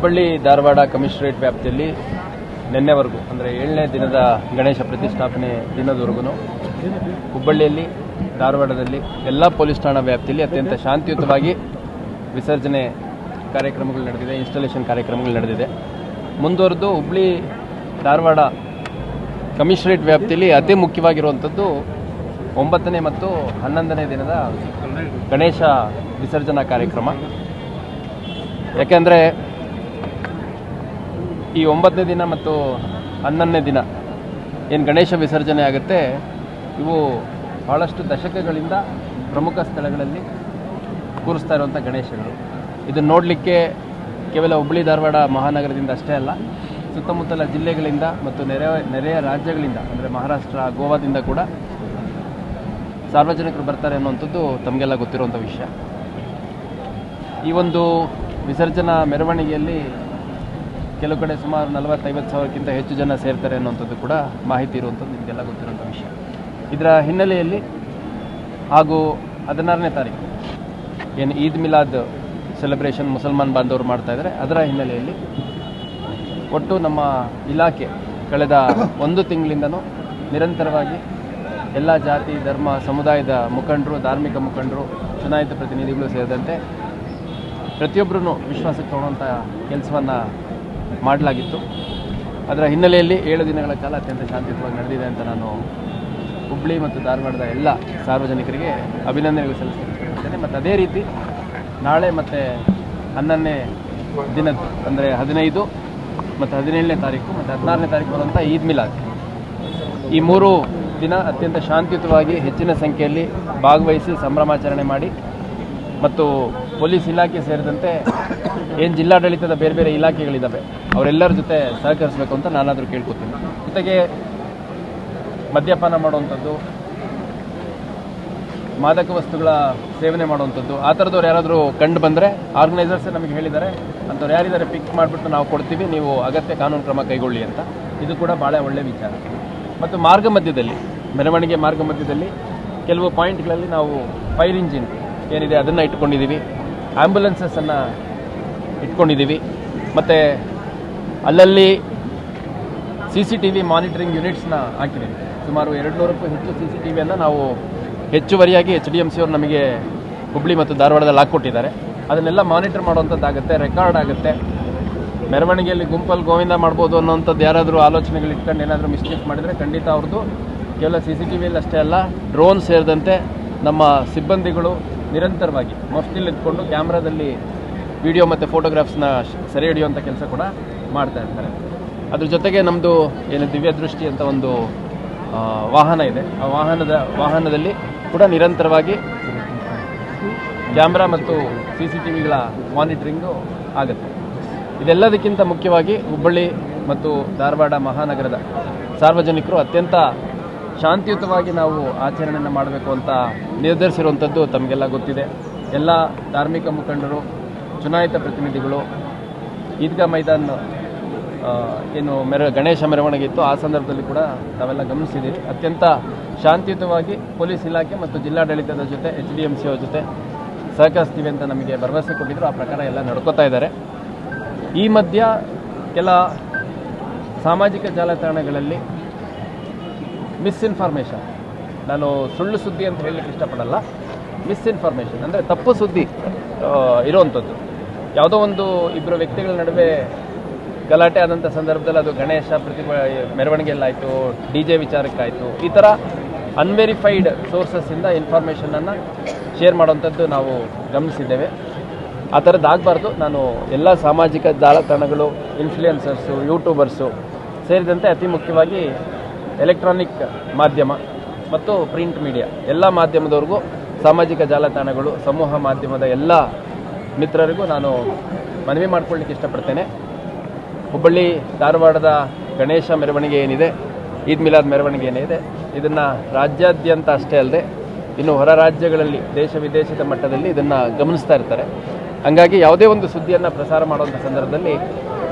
Hubballi Dharwad commissionerate ವ್ಯಾಪ್ತಿಯಲ್ಲಿ ನಿನ್ನೆವರೆಗೂ, ಅಂದರೆ ಏಳನೇ ದಿನದ ಗಣೇಶ ಪ್ರತಿಷ್ಠಾಪನೆ ದಿನದವರೆಗೂ ಹುಬ್ಬಳ್ಳಿಯಲ್ಲಿ, ಧಾರವಾಡದಲ್ಲಿ ಎಲ್ಲ ಪೊಲೀಸ್ ಠಾಣಾ ವ್ಯಾಪ್ತಿಯಲ್ಲಿ ಅತ್ಯಂತ ಶಾಂತಿಯುತವಾಗಿ ವಿಸರ್ಜನೆ ಕಾರ್ಯಕ್ರಮಗಳು ನಡೆದಿದೆ ಇನ್ಸ್ಟಾಲೇಷನ್ ಕಾರ್ಯಕ್ರಮಗಳು ನಡೆದಿದೆ. ಮುಂದುವರೆದು ಹುಬ್ಬಳ್ಳಿ ಧಾರವಾಡ ಕಮಿಷನರೇಟ್ ವ್ಯಾಪ್ತಿಯಲ್ಲಿ ಅತಿ ಮುಖ್ಯವಾಗಿರುವಂಥದ್ದು ಒಂಬತ್ತನೇ ಮತ್ತು ಹನ್ನೊಂದನೇ ದಿನದ ಗಣೇಶ ವಿಸರ್ಜನಾ ಕಾರ್ಯಕ್ರಮ. ಯಾಕೆಂದರೆ ಈ ಒಂಬತ್ತನೇ ದಿನ ಮತ್ತು ಹನ್ನೊಂದನೇ ದಿನ ಏನು ಗಣೇಶ ವಿಸರ್ಜನೆ ಆಗುತ್ತೆ, ಇವು ಭಾಳಷ್ಟು ದಶಕಗಳಿಂದ ಪ್ರಮುಖ ಸ್ಥಳಗಳಲ್ಲಿ ಕೂರಿಸ್ತಾ ಇರುವಂಥ ಗಣೇಶಗಳು ಇದನ್ನು ನೋಡಲಿಕ್ಕೆ ಕೇವಲ ಹುಬ್ಬಳ್ಳಿ, ಧಾರವಾಡ ಮಹಾನಗರದಿಂದ ಅಷ್ಟೇ ಅಲ್ಲ, ಸುತ್ತಮುತ್ತಲ ಜಿಲ್ಲೆಗಳಿಂದ ಮತ್ತು ನೆರೆ, ನೆರೆಯ ರಾಜ್ಯಗಳಿಂದ, ಅಂದರೆ ಮಹಾರಾಷ್ಟ್ರ, ಗೋವಾದಿಂದ ಕೂಡ ಸಾರ್ವಜನಿಕರು ಬರ್ತಾರೆ ಅನ್ನುವಂಥದ್ದು ತಮಗೆಲ್ಲ ಗೊತ್ತಿರುವಂಥ ವಿಷಯ. ಈ ಒಂದು ವಿಸರ್ಜನಾ ಮೆರವಣಿಗೆಯಲ್ಲಿ ಕೆಲವು ಕಡೆ ಸುಮಾರು ನಲವತ್ತೈವತ್ತು ಸಾವಿರಕ್ಕಿಂತ ಹೆಚ್ಚು ಜನ ಸೇರ್ತಾರೆ ಅನ್ನುವಂಥದ್ದು ಕೂಡ ಮಾಹಿತಿ ಇರುವಂಥದ್ದು ನಿಮಗೆಲ್ಲ ಗೊತ್ತಿರುವಂಥ ವಿಷಯ. ಇದರ ಹಿನ್ನೆಲೆಯಲ್ಲಿ ಹಾಗೂ ಹದಿನಾರನೇ ತಾರೀಕು ಏನು ಈದ್ ಮಿಲಾದ್ ಸೆಲೆಬ್ರೇಷನ್ ಮುಸಲ್ಮಾನ್ ಬಾಂಧವರು ಮಾಡ್ತಾ ಇದ್ದಾರೆ. ಅದರ ಹಿನ್ನೆಲೆಯಲ್ಲಿ ಒಟ್ಟು ನಮ್ಮ ಇಲಾಖೆ ಕಳೆದ ಒಂದು ತಿಂಗಳಿಂದನೂ ನಿರಂತರವಾಗಿ ಎಲ್ಲ ಜಾತಿ, ಧರ್ಮ, ಸಮುದಾಯದ ಮುಖಂಡರು, ಧಾರ್ಮಿಕ ಮುಖಂಡರು, ಚುನಾಯಿತ ಪ್ರತಿನಿಧಿಗಳು ಸೇರಿದಂತೆ ಪ್ರತಿಯೊಬ್ಬರೂ ವಿಶ್ವಾಸಕ್ಕೆ ತಗೊಳ್ಳುವಂಥ ಕೆಲಸವನ್ನು ಮಾಡಲಾಗಿತ್ತು. ಅದರ ಹಿನ್ನೆಲೆಯಲ್ಲಿ ಏಳು ದಿನಗಳ ಕಾಲ ಅತ್ಯಂತ ಶಾಂತಿಯುತವಾಗಿ ನಡೆದಿದೆ ಅಂತ ನಾನು ಹುಬ್ಬಳ್ಳಿ ಮತ್ತು ಧಾರವಾಡದ ಎಲ್ಲ ಸಾರ್ವಜನಿಕರಿಗೆ ಅಭಿನಂದನೆಗಳು ಸಲ್ಲಿಸ್ತೇನೆ ಮತ್ತು ಅದೇ ರೀತಿ ನಾಳೆ ಮತ್ತು ಹನ್ನೊಂದನೇ ದಿನ ಅಂದರೆ ಹದಿನೈದು ಮತ್ತು ಹದಿನೇಳನೇ ತಾರೀಕು ಮತ್ತು ಹದಿನಾರನೇ ತಾರೀಕು ಬರುವಂಥ ಈದ್ ಮಿಲಾದ್. ಈ ಮೂರು ದಿನ ಅತ್ಯಂತ ಶಾಂತಿಯುತವಾಗಿ ಹೆಚ್ಚಿನ ಸಂಖ್ಯೆಯಲ್ಲಿ ಭಾಗವಹಿಸಿ ಸಂಭ್ರಮಾಚರಣೆ ಮಾಡಿ ಮತ್ತು ಪೊಲೀಸ್ ಇಲಾಖೆ ಸೇರಿದಂತೆ ಏನು ಜಿಲ್ಲಾಡಳಿತದ ಬೇರೆ ಬೇರೆ ಇಲಾಖೆಗಳಿದ್ದಾವೆ ಅವರೆಲ್ಲರ ಜೊತೆ ಸಹಕರಿಸಬೇಕು ಅಂತ ನಾನಾದರೂ ಕೇಳ್ಕೊತೀನಿ. ಜೊತೆಗೆ ಮದ್ಯಪಾನ ಮಾಡುವಂಥದ್ದು, ಮಾದಕ ವಸ್ತುಗಳ ಸೇವನೆ ಮಾಡುವಂಥದ್ದು, ಆ ಥರದವ್ರು ಯಾರಾದರೂ ಕಂಡು ಬಂದರೆ ಆರ್ಗನೈಸರ್ಸೇ ನಮಗೆ ಹೇಳಿದ್ದಾರೆ, ಅಂಥವ್ರು ಯಾರಿದ್ದಾರೆ ಪಿಕ್ ಮಾಡಿಬಿಟ್ಟು ನಾವು ಕೊಡ್ತೀವಿ, ನೀವು ಅಗತ್ಯ ಕಾನೂನು ಕ್ರಮ ಕೈಗೊಳ್ಳಿ ಅಂತ. ಇದು ಕೂಡ ಭಾಳ ಒಳ್ಳೆಯ ವಿಚಾರ. ಮತ್ತು ಮಾರ್ಗ ಮಧ್ಯದಲ್ಲಿ, ಮೆರವಣಿಗೆ ಮಾರ್ಗ ಮಧ್ಯದಲ್ಲಿ ಕೆಲವು ಪಾಯಿಂಟ್ಗಳಲ್ಲಿ ನಾವು ಫೈರ್ ಇಂಜಿನ್ ಏನಿದೆ ಅದನ್ನು ಇಟ್ಕೊಂಡಿದ್ದೀವಿ. ಆ್ಯಂಬುಲೆನ್ಸಸ್ಸನ್ನು ಇಟ್ಕೊಂಡಿದ್ದೀವಿ. ಮತ್ತು ಅಲ್ಲಲ್ಲಿ C C T V monitoring ಯೂನಿಟ್ಸ್ನ ಹಾಕಿದ್ದೀವಿ. ಸುಮಾರು ಎರಡು ನೂರಕ್ಕೂ ಹೆಚ್ಚು ಸಿ ಸಿ ಟಿ ವಿಯನ್ನು ನಾವು ಹೆಚ್ಚುವರಿಯಾಗಿ ಎಚ್ ಡಿ ಎಂ ಸಿ ಅವರು ನಮಗೆ ಹುಬ್ಬಳ್ಳಿ ಮತ್ತು ಧಾರವಾಡದಲ್ಲಿ ಹಾಕ್ಕೊಟ್ಟಿದ್ದಾರೆ. ಅದನ್ನೆಲ್ಲ ಮಾನಿಟರ್ ಮಾಡುವಂಥದ್ದಾಗುತ್ತೆ, ರೆಕಾರ್ಡ್ ಆಗುತ್ತೆ. ಮೆರವಣಿಗೆಯಲ್ಲಿ ಗುಂಪಲ್ಲಿ ಗೋವಿಂದ ಮಾಡ್ಬೋದು ಅನ್ನೋಂಥದ್ದು ಯಾರಾದರೂ ಆಲೋಚನೆಗಳು ಇಟ್ಕೊಂಡು ಏನಾದರೂ ಮಿಸ್ಟೇಕ್ ಮಾಡಿದರೆ ಖಂಡಿತ ಅವ್ರದ್ದು. ಕೇವಲ ಸಿ ಸಿ ಟಿ ವಿಯಲ್ಲಿ ಅಷ್ಟೇ ಅಲ್ಲ, ಡ್ರೋನ್ ಸೇರಿದಂತೆ ನಮ್ಮ ಸಿಬ್ಬಂದಿಗಳು ನಿರಂತರವಾಗಿ ಮಫ್ತಿಲ್ ಇಟ್ಕೊಂಡು ಕ್ಯಾಮ್ರಾದಲ್ಲಿ ವಿಡಿಯೋ ಮತ್ತು ಫೋಟೋಗ್ರಾಫ್ಸ್ನ ಸೆರೆ ಹಿಡಿಯುವಂಥ ಕೆಲಸ ಕೂಡ ಮಾಡ್ತಾ ಇರ್ತಾರೆ. ಅದ್ರ ಜೊತೆಗೆ ನಮ್ಮದು ಏನು ದಿವ್ಯ ದೃಷ್ಟಿ ಅಂತ ಒಂದು ವಾಹನ ಇದೆ. ಆ ವಾಹನದ, ವಾಹನದಲ್ಲಿ ಕೂಡ ನಿರಂತರವಾಗಿ ಕ್ಯಾಮ್ರಾ ಮತ್ತು ಸಿ ಸಿ ಟಿ ವಿಗಳ ಮಾನಿಟ್ರಿಂಗು ಆಗುತ್ತೆ. ಇದೆಲ್ಲದಕ್ಕಿಂತ ಮುಖ್ಯವಾಗಿ ಹುಬ್ಬಳ್ಳಿ ಮತ್ತು ಧಾರವಾಡ ಮಹಾನಗರದ ಸಾರ್ವಜನಿಕರು ಅತ್ಯಂತ ಶಾಂತಿಯುತವಾಗಿ ನಾವು ಆಚರಣೆಯನ್ನು ಮಾಡಬೇಕು ಅಂತ ನಿರ್ಧರಿಸಿರುವಂಥದ್ದು ತಮಗೆಲ್ಲ ಗೊತ್ತಿದೆ. ಎಲ್ಲ ಧಾರ್ಮಿಕ ಮುಖಂಡರು, ಚುನಾಯಿತ ಪ್ರತಿನಿಧಿಗಳು, ಈದ್ಗಾ ಮೈದಾನ್ ಏನು ಮೆರ, ಗಣೇಶ ಮೆರವಣಿಗೆ ಇತ್ತು, ಆ ಸಂದರ್ಭದಲ್ಲಿ ಕೂಡ ತಾವೆಲ್ಲ ಗಮನಿಸಿದ್ದೀವಿ ಅತ್ಯಂತ ಶಾಂತಿಯುತವಾಗಿ ಪೊಲೀಸ್ ಇಲಾಖೆ ಮತ್ತು ಜಿಲ್ಲಾಡಳಿತದ ಜೊತೆ, ಎಚ್ ಡಿ ಎಂ ಸಿ ಜೊತೆ ಸಹಕರಿಸ್ತೀವಿ ಅಂತ ನಮಗೆ ಭರವಸೆ ಕೊಟ್ಟಿದ್ರು. ಆ ಪ್ರಕಾರ ಎಲ್ಲ ನಡ್ಕೋತಾ ಇದ್ದಾರೆ. ಈ ಮಧ್ಯ ಕೆಲ ಸಾಮಾಜಿಕ ಜಾಲತಾಣಗಳಲ್ಲಿ ಮಿಸ್ಇನ್ಫಾರ್ಮೇಷನ್ ನಾನು ಸುಳ್ಳು ಸುದ್ದಿ ಅಂತ ಹೇಳಲಿಕ್ಕೆ ಇಷ್ಟಪಡಲ್ಲ. ಮಿಸ್ಇನ್ಫಾರ್ಮೇಷನ್ ಅಂದರೆ ತಪ್ಪು ಸುದ್ದಿ ಇರುವಂಥದ್ದು. ಯಾವುದೋ ಒಂದು ಇಬ್ಬರು ವ್ಯಕ್ತಿಗಳ ನಡುವೆ ಗಲಾಟೆ ಆದಂಥ ಸಂದರ್ಭದಲ್ಲಿ ಅದು ಗಣೇಶ ಪ್ರತಿಭಾ ಮೆರವಣಿಗೆಯಲ್ಲಾಯಿತು, ಡಿ ಜೆ ವಿಚಾರಕ್ಕಾಯಿತು, ಈ ಥರ ಅನ್ವೆರಿಫೈಡ್ ಸೋರ್ಸಸ್ಸಿಂದ ಇನ್ಫಾರ್ಮೇಷನನ್ನು ಶೇರ್ ಮಾಡುವಂಥದ್ದು ನಾವು ಗಮನಿಸಿದ್ದೇವೆ. ಆ ಥರದ್ದಾಗಬಾರ್ದು ನಾನು ಎಲ್ಲ ಸಾಮಾಜಿಕ ಜಾಲತಾಣಗಳು ಇನ್ಫ್ಲೂಯೆನ್ಸರ್ಸು ಯೂಟ್ಯೂಬರ್ಸು ಸೇರಿದಂತೆ ಅತಿ ಮುಖ್ಯವಾಗಿ ಎಲೆಕ್ಟ್ರಾನಿಕ್ ಮಾಧ್ಯಮ ಮತ್ತು ಪ್ರಿಂಟ್ ಮೀಡಿಯಾ. ಎಲ್ಲ ಮಾಧ್ಯಮದವ್ರಿಗೂ ಸಾಮಾಜಿಕ ಜಾಲತಾಣಗಳು, ಸಮೂಹ ಮಾಧ್ಯಮದ ಎಲ್ಲ ಮಿತ್ರರಿಗೂ ನಾನು ಮನವಿ ಮಾಡ್ಕೊಳ್ಳಿಕ್ಕೆ ಇಷ್ಟಪಡ್ತೇನೆ. ಹುಬ್ಬಳ್ಳಿ ಧಾರವಾಡದ ಗಣೇಶ ಮೆರವಣಿಗೆ ಏನಿದೆ, ಈದ್ ಮಿಲಾದ್ ಮೆರವಣಿಗೆ ಏನಿದೆ, ಇದನ್ನು ರಾಜ್ಯಾದ್ಯಂತ ಅಷ್ಟೇ ಅಲ್ಲದೆ ಇನ್ನು ಹೊರ ರಾಜ್ಯಗಳಲ್ಲಿ, ದೇಶ ವಿದೇಶದ ಮಟ್ಟದಲ್ಲಿ ಇದನ್ನು ಗಮನಿಸ್ತಾ ಇರ್ತಾರೆ. ಹಂಗಾಗಿ ಯಾವುದೇ ಒಂದು ಸುದ್ದಿಯನ್ನು ಪ್ರಸಾರ ಮಾಡುವಂಥ ಸಂದರ್ಭದಲ್ಲಿ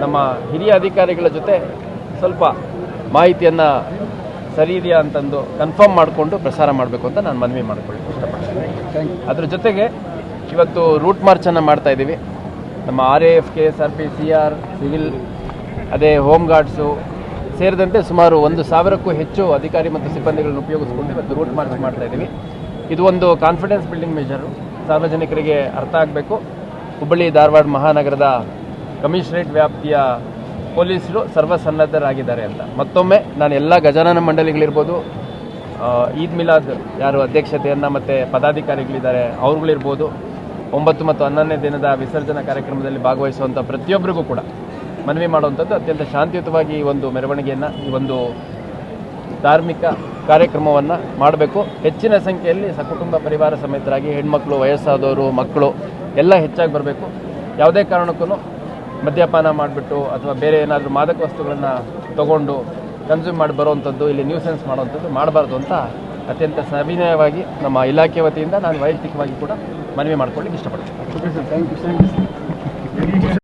ನಮ್ಮ ಹಿರಿಯ ಅಧಿಕಾರಿಗಳ ಜೊತೆ ಸ್ವಲ್ಪ ಮಾಹಿತಿಯನ್ನು ಸರಿ ಇದೆಯಾ ಅಂತಂದು ಕನ್ಫರ್ಮ್ ಮಾಡಿಕೊಂಡು ಪ್ರಸಾರ ಮಾಡಬೇಕು ಅಂತ ನಾನು ಮನವಿ ಮಾಡ್ಕೊಳ್ಳಿ ಇಷ್ಟಪಡ್ತೀನಿ. ಅದ್ರ ಜೊತೆಗೆ ಇವತ್ತು ರೂಟ್ ಮಾರ್ಚನ್ನು ಮಾಡ್ತಾ ಇದ್ದೀವಿ. ನಮ್ಮ R A F K S R P C R civil ಅದೇ ಹೋಮ್ ಗಾರ್ಡ್ಸು ಸೇರಿದಂತೆ ಸುಮಾರು ಒಂದು ಸಾವಿರಕ್ಕೂ ಹೆಚ್ಚು ಅಧಿಕಾರಿ ಮತ್ತು ಸಿಬ್ಬಂದಿಗಳನ್ನು ಉಪಯೋಗಿಸ್ಕೊಂಡು ಇವತ್ತು ರೂಟ್ ಮಾರ್ಚ್ ಮಾಡ್ತಾ ಇದ್ದೀವಿ. ಇದು ಒಂದು ಕಾನ್ಫಿಡೆನ್ಸ್ ಬಿಲ್ಡಿಂಗ್ ಮೆಷರು ಸಾರ್ವಜನಿಕರಿಗೆ ಅರ್ಥ ಆಗಬೇಕು. ಹುಬ್ಬಳ್ಳಿ ಧಾರವಾಡ ಮಹಾನಗರದ ಕಮಿಷನರೇಟ್ ವ್ಯಾಪ್ತಿಯ ಪೊಲೀಸರು ಸರ್ವಸನ್ನದ್ಧರಾಗಿದ್ದಾರೆ ಅಂತ. ಮತ್ತೊಮ್ಮೆ ನಾನು ಎಲ್ಲ ಗಜಾನನ ಮಂಡಳಿಗಳಿರ್ಬೋದು ಈದ್ ಮಿಲಾದ್ ಯಾರು ಅಧ್ಯಕ್ಷತೆಯನ್ನು ಮತ್ತು ಪದಾಧಿಕಾರಿಗಳಿದ್ದಾರೆ ಅವ್ರುಗಳಿರ್ಬೋದು, ಒಂಬತ್ತು ಮತ್ತು ಹನ್ನೊಂದನೇ ದಿನದ ವಿಸರ್ಜನಾ ಕಾರ್ಯಕ್ರಮದಲ್ಲಿ ಭಾಗವಹಿಸುವಂಥ ಪ್ರತಿಯೊಬ್ಬರಿಗೂ ಕೂಡ ಮನವಿ ಮಾಡುವಂಥದ್ದು ಅತ್ಯಂತ ಶಾಂತಿಯುತವಾಗಿ ಈ ಒಂದು ಮೆರವಣಿಗೆಯನ್ನು, ಈ ಒಂದು ಧಾರ್ಮಿಕ ಕಾರ್ಯಕ್ರಮವನ್ನು ಮಾಡಬೇಕು. ಹೆಚ್ಚಿನ ಸಂಖ್ಯೆಯಲ್ಲಿ ಸಕುಟುಂಬ ಪರಿವಾರ ಸಮೇತರಾಗಿ ಹೆಣ್ಮಕ್ಳು, ವಯಸ್ಸಾದವರು, ಮಕ್ಕಳು ಎಲ್ಲ ಹೆಚ್ಚಾಗಿ ಬರಬೇಕು. ಯಾವುದೇ ಕಾರಣಕ್ಕೂ ಮದ್ಯಪಾನ ಮಾಡಿಬಿಟ್ಟು ಅಥವಾ ಬೇರೆ ಏನಾದರೂ ಮಾದಕ ವಸ್ತುಗಳನ್ನು ತಗೊಂಡು ಕನ್ಸ್ಯೂಮ್ ಮಾಡಿ ಬರೋವಂಥದ್ದು ಇಲ್ಲಿ ನ್ಯೂಸೆನ್ಸ್ ಮಾಡುವಂಥದ್ದು ಮಾಡಬಾರ್ದು ಅಂತ ಅತ್ಯಂತ ಸವಿನಯವಾಗಿ ನಮ್ಮ ಇಲಾಖೆ ವತಿಯಿಂದ ನಾನು ವೈಯಕ್ತಿಕವಾಗಿ ಕೂಡ ಮನವಿ ಮಾಡ್ಕೊಳ್ಳಿಕ್ಕೆ ಇಷ್ಟಪಡ್ತೀನಿ.